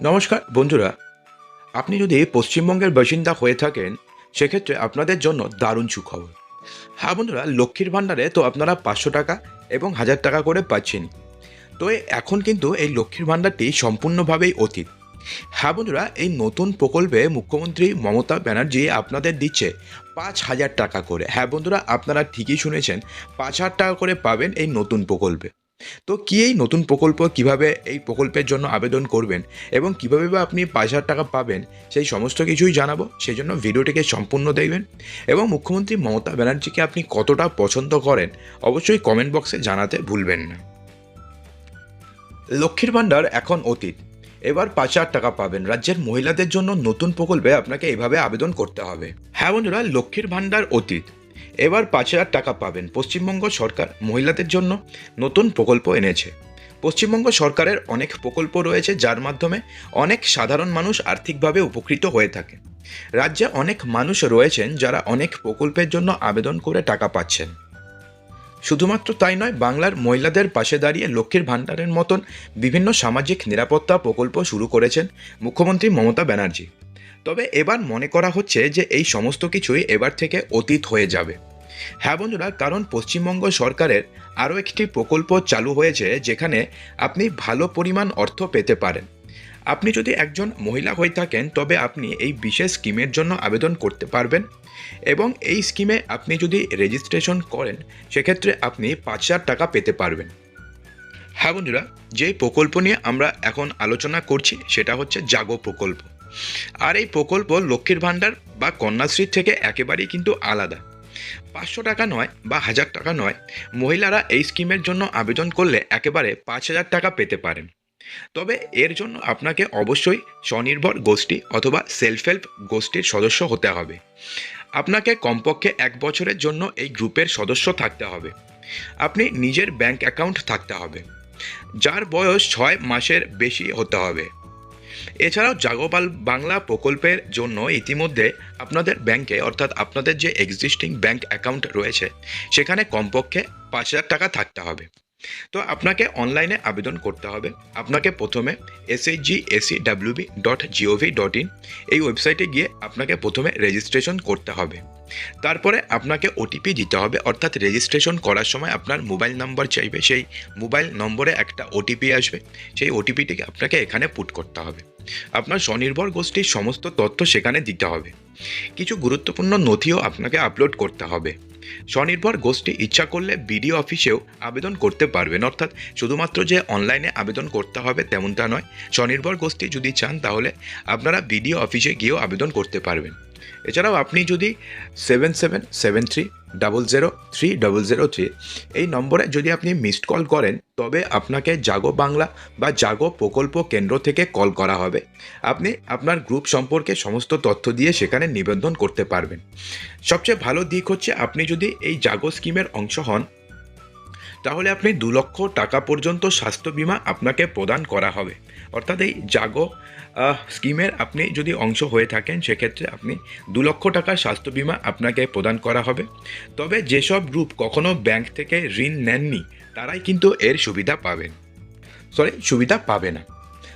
নমস্কার, বন্ধুরা। আপনি যদি পশ্চিমবঙ্গের বাসিন্দা হয়ে থাকেন, সেক্ষেত্রে আপনাদের জন্য দারুণ সুখবর। হ্যাঁ বন্ধুরা, লক্ষ্মীর ভাণ্ডারে তো আপনারা পাঁচশো টাকা এবং হাজার টাকা করে পাচ্ছেন। তো এখন কিন্তু এই লক্ষ্মীর ভাণ্ডারটি সম্পূর্ণভাবেই অতীত। হ্যাঁ বন্ধুরা, এই নতুন প্রকল্পে মুখ্যমন্ত্রী মমতা ব্যানার্জি আপনাদের দিচ্ছে পাঁচ হাজার টাকা করে। হ্যাঁ বন্ধুরা, আপনারা ঠিকই শুনেছেন, পাঁচ হাজার টাকা করে পাবেন এই নতুন প্রকল্পে। তো কি এই নতুন প্রকল্প কীভাবে এই প্রকল্পের জন্য আবেদন করবেন এবং কীভাবে বা আপনি পাঁচ হাজার টাকা পাবেন, সেই সমস্ত কিছুই জানাব। সেই জন্য ভিডিওটিকে সম্পূর্ণ দেখবেন এবং মুখ্যমন্ত্রী মমতা ব্যানার্জিকে আপনি কতটা পছন্দ করেন, অবশ্যই কমেন্ট বক্সে জানাতে ভুলবেন না। লক্ষ্মীর ভাণ্ডার এখন অতীত। এবার পাঁচ হাজার টাকা পাবেন। রাজ্যের মহিলাদের জন্য নতুন প্রকল্পে আপনাকে এভাবে আবেদন করতে হবে। হ্যাঁ বন্ধুরা, লক্ষ্মীর ভাণ্ডার অতীত। এবার পাঁচ হাজার টাকা পাবেন। পশ্চিমবঙ্গ সরকার মহিলাদের জন্য নতুন প্রকল্প এনেছে। পশ্চিমবঙ্গ সরকারের অনেক প্রকল্প রয়েছে, যার মাধ্যমে অনেক সাধারণ মানুষ আর্থিকভাবে উপকৃত হয়ে থাকে। রাজ্যে অনেক মানুষ রয়েছেন যারা অনেক প্রকল্পের জন্য আবেদন করে টাকা পাচ্ছেন। শুধুমাত্র তাই নয়, বাংলার মহিলাদের পাশে দাঁড়িয়ে লক্ষ্মীর ভাণ্ডারের মতন বিভিন্ন সামাজিক নিরাপত্তা প্রকল্প শুরু করেছেন মুখ্যমন্ত্রী মমতা ব্যানার্জি। তবে এবার মনে করা হচ্ছে যে এই সমস্ত কিছুই এবার থেকে অতীত হয়ে যাবে। হ্যাঁ বন্ধুরা, কারণ পশ্চিমবঙ্গ সরকারের আরও একটি প্রকল্প চালু হয়েছে যেখানে আপনি ভালো পরিমাণ অর্থ পেতে পারেন। আপনি যদি একজন মহিলা হয়ে থাকেন, তবে আপনি এই বিশেষ স্কিমের জন্য আবেদন করতে পারবেন এবং এই স্কিমে আপনি যদি রেজিস্ট্রেশন করেন, সেক্ষেত্রে আপনি পাঁচ হাজার টাকা পেতে পারবেন। হ্যাঁ বন্ধুরা, যেই প্রকল্প নিয়ে আমরা এখন আলোচনা করছি, সেটা হচ্ছে জাগো প্রকল্প। আর এই প্রকল্প লক্ষ্মীর ভাণ্ডার বা কন্যাশ্রীর থেকে একেবারেই কিন্তু আলাদা। পাঁচশো টাকা নয় বা হাজার টাকা নয়। মহিলারা এই স্কিমের জন্য আবেদন করলে একেবারে পাঁচ হাজার টাকা পেতে পারেন। তবে এর জন্য আপনাকে অবশ্যই স্বনির্ভর গোষ্ঠী অথবা সেলফ হেল্প গোষ্ঠীর সদস্য হতে হবে। আপনাকে কমপক্ষে এক বছরের জন্য এই গ্রুপের সদস্য থাকতে হবে। আপনি নিজের ব্যাংক অ্যাকাউন্ট থাকতে হবে। যার বয়স ছয় মাসের বেশি হতে হবে। এছাড়াও জাগোপাল বাংলা প্রকল্পের জন্য ইতিমধ্যে আপনাদের ব্যাংকে অর্থাৎ আপনাদের যে এক্সিস্টিং ব্যাংক অ্যাকাউন্ট রয়েছে, সেখানে কমপক্ষে পাঁচ হাজার টাকা থাকতে হবে। তো আপনাকে অনলাইনে আবেদন করতে হবে। আপনাকে প্রথমে S H G A C W B dot G O V dot in এই ওয়েবসাইটে গিয়ে আপনাকে প্রথমে রেজিস্ট্রেশন করতে হবে। তারপরে আপনাকে ওটিপি দিতে হবে, অর্থাৎ রেজিস্ট্রেশন করার সময় আপনার মোবাইল নম্বর চাইবে। সেই মোবাইল নম্বরে একটা ওটিপি আসবে। সেই ওটিপিটিকে আপনাকে এখানে পুট করতে হবে। আপনার স্বনির্ভর গোষ্ঠীর সমস্ত তথ্য সেখানে দিতে হবে। কিছু গুরুত্বপূর্ণ নথিও আপনাকে আপলোড করতে হবে। স্বনির্ভর গোষ্ঠী ইচ্ছা করলে বিডিও অফিসেও আবেদন করতে পারবেন। অর্থাৎ শুধুমাত্র যে অনলাইনে আবেদন করতে হবে তেমনটা নয়। স্বনির্ভর গোষ্ঠী যদি চান তাহলে আপনারা বিডিও অফিসে গিয়েও আবেদন করতে পারবেন। এছাড়াও আপনি যদি seven seven seven three double zero three double zero three এই নম্বরে যদি আপনি মিসড কল করেন, তবে আপনাকে জাগো বাংলা বা জাগো প্রকল্প কেন্দ্র থেকে কল করা হবে। আপনি আপনার গ্রুপ সম্পর্কে সমস্ত তথ্য দিয়ে সেখানে নিবন্ধন করতে পারবেন। সবচেয়ে ভালো দিক হচ্ছে আপনি যদি এই জাগো স্কিমের অংশ হন তাহলে আপনি দু লক্ষ টাকা পর্যন্ত স্বাস্থ্য বিমা আপনাকে প্রদান করা হবে। অর্থাৎ এই জাগো স্কিমের আপনি যদি অংশ হয়ে থাকেন, সেক্ষেত্রে আপনি দু লক্ষ টাকার স্বাস্থ্য বিমা আপনাকে প্রদান করা হবে। তবে যেসব গ্রুপ কখনও ব্যাংক থেকে ঋণ নেননি, তারাই কিন্তু এর সুবিধা পাবেন। সরি, সুবিধা পাবে না।